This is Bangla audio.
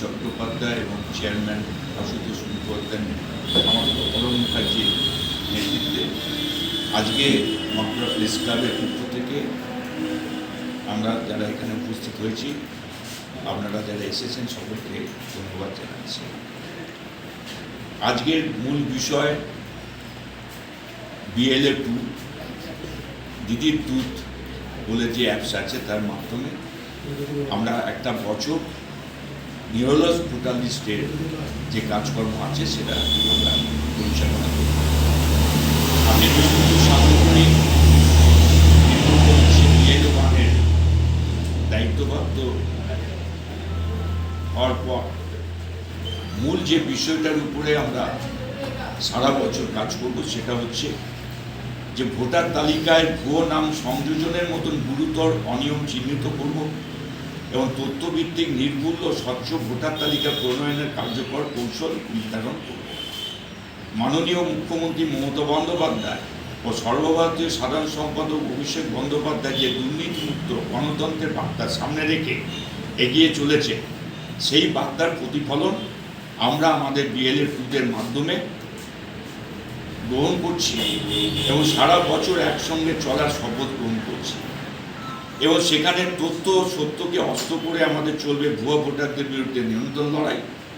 চট্টোপাধ্যায় এবং চেয়ারম্যান আশুতোষ মুখোপাধ্যায় আমাদের অরণ মুখার্জির নেতৃত্বে আজকে মকরা প্রেস ক্লাবের পক্ষ থেকে আমরা যারা এখানে উপস্থিত হয়েছি, আপনারা যারা এসেছেন সকলকে ধন্যবাদ জানাচ্ছি। আজকের মূল বিষয় বিএলএ টু, দিদির দুধ বলে যে অ্যাপস আছে তার মাধ্যমে আমরা একটা বছর নিউরোলস ভোটালিস্টের যে কাজকর্ম আছে সেটা আমরা পরিচালনা করি আমি সাংগঠনিক দায়িত্বপ্রাপ্ত হওয়ার পর মূল যে বিষয়টার উপরে আমরা সারা বছর কাজ করব সেটা হচ্ছে যে ভোটার তালিকায় ভুয়ো নাম সংযোজনের মতন গুরুতর অনিয়ম চিহ্নিত করব। এবং তথ্যভিত্তিক নির্মূল্য স্বচ্ছ ভোটার তালিকা প্রণয়নের কার্যকর কৌশল নির্ধারণ করব। মাননীয় মুখ্যমন্ত্রী মমতা বন্দ্যোপাধ্যায় ও সর্বভারতীয় সাধারণ সম্পাদক অভিষেক বন্দ্যোপাধ্যায় যে দুর্নীতিমুক্ত গণতন্ত্রের বার্তা সামনে রেখে এগিয়ে চলেছে, সেই বার্তার প্রতিফলন আমরা আমাদের বিএলএ টুদের মাধ্যমে গ্রহণ করছি এবং সারা বছর একসঙ্গে চলার শপথ গ্রহণ করছি। এবং সেখানে তথ্য সত্যকে অস্ত্র করে আমাদের চলবে ভুয়া ভোটারদের বিরুদ্ধে নিয়ন্ত্রণ লড়াই।